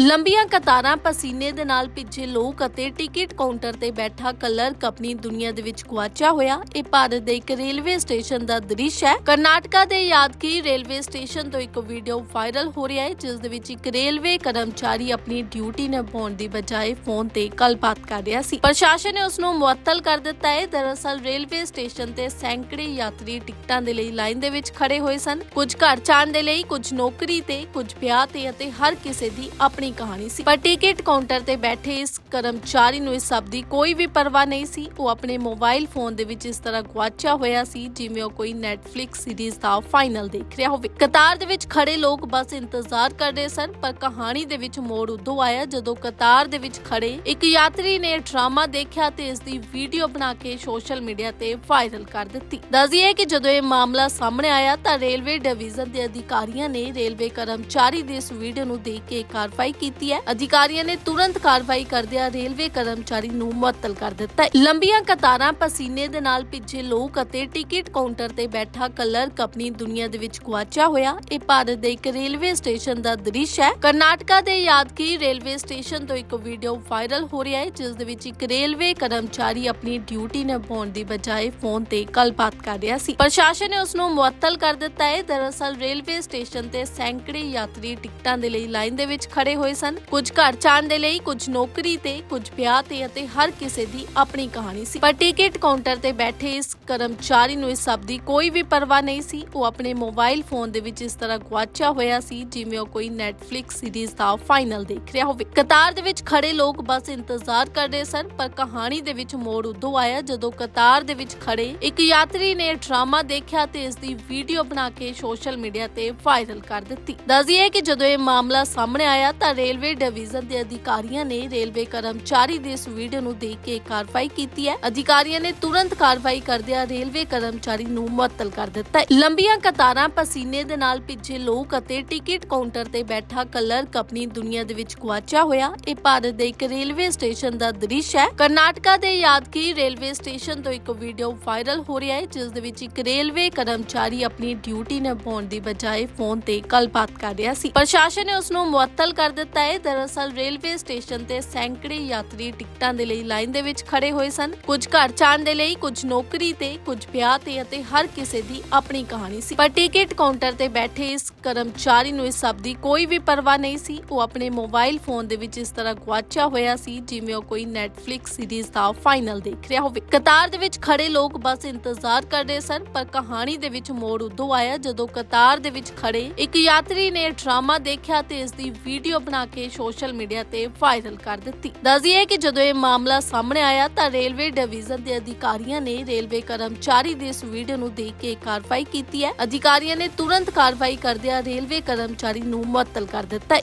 ਲੰਬੀਆਂ ਕਤਾਰਾਂ ਪਸੀਨੇ ਦੇ ਨਾਲ ਭਿੱਜੇ ਲੋਕ ਅਤੇ ਟਿਕਟ ਕਾਊਂਟਰ ਤੇ ਬੈਠਾ ਕਲਰਕ ਆਪਣੀ ਦੁਨੀਆ ਦੇ ਵਿੱਚ ਗੁਆਚਿਆ ਹੋਇਆ। ਇਹ ਭਾਰਤ ਦੇ ਇੱਕ ਰੇਲਵੇ ਸਟੇਸ਼ਨ ਦਾ ਦ੍ਰਿਸ਼ ਹੈ। ਕਰਨਾਟਕਾ ਦੇ ਯਾਦਗੀਰ ਰੇਲਵੇ ਸਟੇਸ਼ਨ ਤੋਂ ਇੱਕ ਵੀਡੀਓ ਵਾਇਰਲ ਹੋ ਰਿਹਾ ਹੈ, ਜਿਸ ਦੇ ਵਿੱਚ ਇੱਕ ਰੇਲਵੇ ਕਰਮਚਾਰੀ ਆਪਣੀ ਡਿਊਟੀ ਨਿਭਾਉਣ ਦੀ ਬਜਾਏ ਫੋਨ ਤੇ ਗੱਲਬਾਤ ਕਰ ਰਿਹਾ ਸੀ। ਪ੍ਰਸ਼ਾਸਨ ਨੇ ਉਸ ਨੂੰ ਮੁਅੱਤਲ ਕਰ ਦਿੱਤਾ ਹੈ। ਦਰਅਸਲ, ਰੇਲਵੇ ਸਟੇਸ਼ਨ ਤੇ ਸੈਂਕੜੇ ਯਾਤਰੀ ਟਿਕਟਾਂ ਦੇ ਲਈ ਲਾਈਨ ਦੇ ਵਿੱਚ ਖੜੇ ਹੋਏ ਸਨ। ਕੁਝ ਘਰ ਜਾਣ ਦੇ ਲਈ, ਕੁਝ ਨੌਕਰੀ ਤੇ, ਕੁਝ ਵਿਆਹ ਤੇ ਅਤੇ ਹਰ ਕਿਸੇ ਦੀ ਆਪਣੀ ਕਹਾਣੀ ਸੀ। ਪਰ ਟਿਕਟ ਕਾਊਂਟਰ ਤੇ ਬੈਠੇ ਇਸ ਕਰਮਚਾਰੀ ਨੂੰ ਇਸ ਸਭ ਦੀ ਕੋਈ ਵੀ ਪਰਵਾਹ ਨਹੀਂ ਸੀ। ਉਹ ਆਪਣੇ ਮੋਬਾਈਲ ਫੋਨ ਦੇ ਵਿੱਚ ਇਸ ਤਰ੍ਹਾਂ ਗੁਆਚਿਆ ਹੋਇਆ ਸੀ, ਜਿਵੇਂ ਉਹ ਕੋਈ ਨੈਟਫਲਿਕਸ ਸੀਰੀਜ਼ ਦਾ ਫਾਈਨਲ ਦੇਖ ਰਿਹਾ ਹੋਵੇ। ਕਤਾਰ ਦੇ ਵਿੱਚ ਖੜੇ ਲੋਕ ਬਸ ਇੰਤਜ਼ਾਰ ਕਰ ਰਹੇ ਸਨ, ਪਰ ਕਹਾਣੀ ਦੇ ਵਿੱਚ ਮੋੜ ਉਦੋਂ ਆਇਆ ਜਦੋਂ ਕਤਾਰ ਦੇ ਵਿੱਚ ਖੜੇ ਇੱਕ ਯਾਤਰੀ ਨੇ ਡਰਾਮਾ ਦੇਖਿਆ ਤੇ ਇਸ ਦੀ ਵੀਡੀਓ ਬਣਾ ਕੇ ਸੋਸ਼ਲ ਮੀਡੀਆ ਤੇ ਵਾਇਰਲ ਕਰ ਦਿੱਤੀ। ਦੱਸਦੀਏ ਕਿ ਜਦੋਂ ਇਹ ਮਾਮਲਾ ਸਾਹਮਣੇ ਆਇਆ ਤਾਂ ਰੇਲਵੇ ਡਿਵੀਜ਼ਨ ਦੇ ਅਧਿਕਾਰੀਆਂ ਨੇ ਰੇਲਵੇ ਕਰਮਚਾਰੀ ਦੀ ਇਸ ਵੀਡੀਓ ਨੂੰ ਦੇਖ ਕੇ ਕਾਰਵਾਈ ਕੀਤੀ ਹੈ। ਅਧਿਕਾਰੀਆਂ ਨੇ ਤੁਰੰਤ ਕਾਰਵਾਈ ਕਰਦਿਆਂ ਰੇਲਵੇ ਕਰਮਚਾਰੀ ਨੂੰ ਮੁਅੱਤਲ ਕਰ ਦਿੱਤਾ ਹੈ। ਲੰਬੀਆਂ ਕਤਾਰਾਂ, ਪਸੀਨੇ ਦੇ ਨਾਲ ਭਿੱਜੇ ਲੋਕ ਅਤੇ ਟਿਕਟ ਕਾਊਂਟਰ ਤੇ ਬੈਠਾ ਕਲਰਕ ਆਪਣੀ ਦੁਨੀਆ ਦੇ ਵਿੱਚ ਗੁਆਚਿਆ ਹੋਇਆ। ਇਹ ਭਾਰਤ ਦੇ ਇੱਕ ਰੇਲਵੇ ਸਟੇਸ਼ਨ ਦਾ ਦ੍ਰਿਸ਼ ਹੈ। ਕਰਨਾਟਕਾ ਦੇ ਯਾਦਗੀਰ ਰੇਲਵੇ ਸਟੇਸ਼ਨ ਤੋਂ ਇੱਕ ਵੀਡੀਓ ਵਾਇਰਲ ਹੋ ਰਿਹਾ ਹੈ, ਜਿਸ ਦੇ ਵਿੱਚ ਇੱਕ ਰੇਲਵੇ ਕਰਮਚਾਰੀ ਆਪਣੀ ਡਿਊਟੀ ਨਿਭਾਉਣ ਦੀ ਬਜਾਏ ਫੋਨ ਤੇ ਗੱਲਬਾਤ ਕਰ ਰਿਹਾ ਸੀ। ਪ੍ਰਸ਼ਾਸਨ ਨੇ ਉਸ ਨੂੰ ਮੁਅੱਤਲ ਕਰ ਦਿੱਤਾ ਹੈ। ਦਰਅਸਲ ਰੇਲਵੇ ਸਟੇਸ਼ਨ ਤੇ ਸੈਂਕੜੇ ਯਾਤਰੀ ਟਿਕਟਾਂ ਦੇ ਲਈ ਲਾਈਨ ਦੇ ਵਿੱਚ ਖੜੇ ਹੋਏ ਸਨ। ਕੁਝ ਘਰ ਜਾਣ ਦੇ ਲਈ, ਕੁਝ ਨੌਕਰੀ ਤੇ, ਕੁਝ ਵਿਆਹ ਤੇ ਅਤੇ ਹਰ ਕਿਸੇ ਦੀ ਆਪਣੀ ਕਹਾਣੀ ਸੀ। ਪਰ ਟਿਕਟ ਕਾਊਂਟਰ ਤੇ ਬੈਠੇ ਇਸ ਕਰਮਚਾਰੀ ਨੂੰ ਇਸ ਸਭ ਦੀ ਕੋਈ ਵੀ ਪਰਵਾਹ ਨਹੀਂ ਸੀ। ਉਹ ਆਪਣੇ ਮੋਬਾਈਲ ਫੋਨ ਦੇ ਵਿੱਚ ਇਸ ਤਰ੍ਹਾਂ ਗੁਆਚਿਆ ਹੋਇਆ ਸੀ, ਜਿਵੇਂ ਉਹ ਕੋਈ ਨੈਟਫਲਿਕਸ ਸੀਰੀਜ਼ ਦਾ ਫਾਈਨਲ ਦੇਖ ਰਿਹਾ ਹੋਵੇ। ਕਤਾਰ ਦੇ ਵਿੱਚ ਖੜੇ ਲੋਕ ਬਸ ਇੰਤਜ਼ਾਰ ਕਰ ਰਹੇ ਸਨ, ਪਰ ਕਹਾਣੀ ਦੇ ਵਿੱਚ ਮੋੜ ਉਦੋਂ ਆਇਆ ਜਦੋਂ ਕਤਾਰ ਦੇ ਵਿੱਚ ਖੜੇ ਇੱਕ ਯਾਤਰੀ ਨੇ ਡਰਾਮਾ ਦੇਖਿਆ ਤੇ ਇਸ ਦੀ ਵੀਡੀਓ ਬਣਾ ਕੇ ਸੋਸ਼ਲ ਮੀਡੀਆ ਤੇ ਵਾਇਰਲ ਕਰ ਦਿੱਤੀ। ਦੱਸਦੀਏ ਕਿ ਜਦੋਂ ਇਹ ਮਾਮਲਾ ਸਾਹਮਣੇ ਆਇਆ ਤਾਂ ਰੇਲਵੇ ਡਿਵੀਜ਼ਨ ਦੇ ਅਧਿਕਾਰੀਆਂ ਨੇ ਰੇਲਵੇ ਕਰਮਚਾਰੀ ਦੇ ਇਸ ਵੀਡੀਓ ਨੂੰ ਦੇਖ ਕੇ ਕਾਰਵਾਈ ਕੀਤੀ ਹੈ। ਅਧਿਕਾਰੀਆਂ ਨੇ ਤੁਰੰਤ ਕਾਰਵਾਈ ਕਰਦਿਆਂ ਰੇਲਵੇ ਕਰਮਚਾਰੀ ਨੂੰ ਮੁਅੱਤਲ ਕਰ ਦਿੱਤਾ ਹੈ। ਲੰਬੀਆਂ ਕਤਾਰਾਂ, ਪਸੀਨੇ ਦੇ ਨਾਲ ਭਿੱਜੇ ਲੋਕ ਅਤੇ ਟਿਕਟ ਕਾਊਂਟਰ ਤੇ ਬੈਠਾ ਕਲਰਕ ਆਪਣੀ ਦੁਨੀਆ ਦੇ ਵਿੱਚ ਗੁਆਚਿਆ ਹੋਇਆ। ਇਹ ਭਾਰਤ ਦੇ ਇੱਕ ਰੇਲਵੇ ਸਟੇਸ਼ਨ ਦਾ ਦ੍ਰਿਸ਼ ਹੈ। ਕਰਨਾਟਕਾ ਦੇ ਯਾਦਗੀ ਰੇਲਵੇ ਸਟੇਸ਼ਨ ਤੋਂ ਇੱਕ ਵੀਡੀਓ ਵਾਇਰਲ ਹੋ ਰਿਹਾ ਹੈ, ਜਿਸ ਦੇ ਵਿੱਚ ਇੱਕ ਰੇਲਵੇ ਕਰਮਚਾਰੀ ਆਪਣੀ ਡਿਊਟੀ ਨਿਭਾਉਣ ਦੀ ਬਜਾਏ ਫੋਨ ਤੇ ਗੱਲਬਾਤ ਕਰ ਰਿਹਾ ਸੀ। ਪ੍ਰਸ਼ਾਸਨ ਨੇ ਉਸ ਨੂੰ ਮੁਅੱਤਲ ਕਰ ਦਿੱਤਾ ਹੈ। ਦਰਅਸਲ ਰੇਲਵੇ ਸਟੇਸ਼ਨ ਤੇ ਸੈਂਕੜੇ ਯਾਤਰੀ ਟਿਕਟਾਂ ਦੇ ਲਈ ਲਾਈਨ ਦੇ ਵਿੱਚ ਖੜੇ ਹੋਏ ਸਨ। ਕੁਝ ਘਰ ਜਾਣ ਦੇ ਲਈ, ਕੁਝ ਨੌਕਰੀ ਤੇ, ਕੁਝ ਵਿਆਹ ਤੇ ਅਤੇ ਹਰ ਕਿਸੇ ਦੀ ਆਪਣੀ ਕਹਾਣੀ ਸੀ। ਪਰ ਟਿਕਟ ਕਾਊਂਟਰ ਤੇ ਬੈਠੇ ਇਸ ਕਰਮਚਾਰੀ ਨੂੰ ਇਸ ਸਭ ਦੀ ਕੋਈ ਵੀ ਪਰਵਾਹ ਨਹੀਂ ਸੀ। ਉਹ ਆਪਣੇ ਮੋਬਾਈਲ ਫੋਨ ਦੇ ਵਿੱਚ ਇਸ ਤਰ੍ਹਾਂ ਗੁਆਚਿਆ ਹੋਇਆ ਸੀ, ਜਿਵੇਂ ਉਹ ਕੋਈ ਨੈਟਫਲਿਕਸ ਸੀਰੀਜ਼ ਦਾ ਫਾਈਨਲ ਦੇਖ ਰਿਹਾ ਹੋਵੇ। ਕਤਾਰ ਦੇ ਵਿੱਚ ਖੜੇ ਲੋਕ ਬਸ ਇੰਤਜ਼ਾਰ ਕਰ ਰਹੇ ਸਨ, ਪਰ ਕਹਾਣੀ ਦੇ ਵਿੱਚ ਮੋੜ ਉਦੋਂ ਆਇਆ ਜਦੋਂ ਕਤਾਰ ਦੇ ਵਿੱਚ ਖੜੇ ਇੱਕ ਯਾਤਰੀ ਨੇ ਡਰਾਮਾ ਦੇਖਿਆ ਤੇ ਇਸ ਦੀ ਵੀਡੀਓ ਬਣਾ ਕੇ ਸੋਸ਼ਲ ਮੀਡੀਆ ਤੇ ਵਾਇਰਲ ਕਰ ਦਿੱਤੀ। ਦੱਸਦੀਏ ਕਿ ਜਦੋਂ ਇਹ ਮਾਮਲਾ ਸਾਹਮਣੇ ਆਇਆ ਤਾਂ ਰੇਲਵੇ ਡਿਵੀਜ਼ਨ ਦੇ ਅਧਿਕਾਰੀਆਂ ਨੇ ਰੇਲਵੇ ਕਰਮਚਾਰੀ ਦੀ ਇਸ ਵੀਡੀਓ ਨੂੰ ਦੇਖ ਕੇ ਕਾਰਵਾਈ ਕੀਤੀ ਹੈ। ਅਧਿਕਾਰੀਆਂ ਨੇ ਤੁਰੰਤ ਕਾਰਵਾਈ ਕਰਦਿਆਂ ਰੇਲਵੇ ਕਰਮਚਾਰੀ ਨੂੰ ਮੁਅੱਤਲ ਕਰ ਦਿੱਤਾ।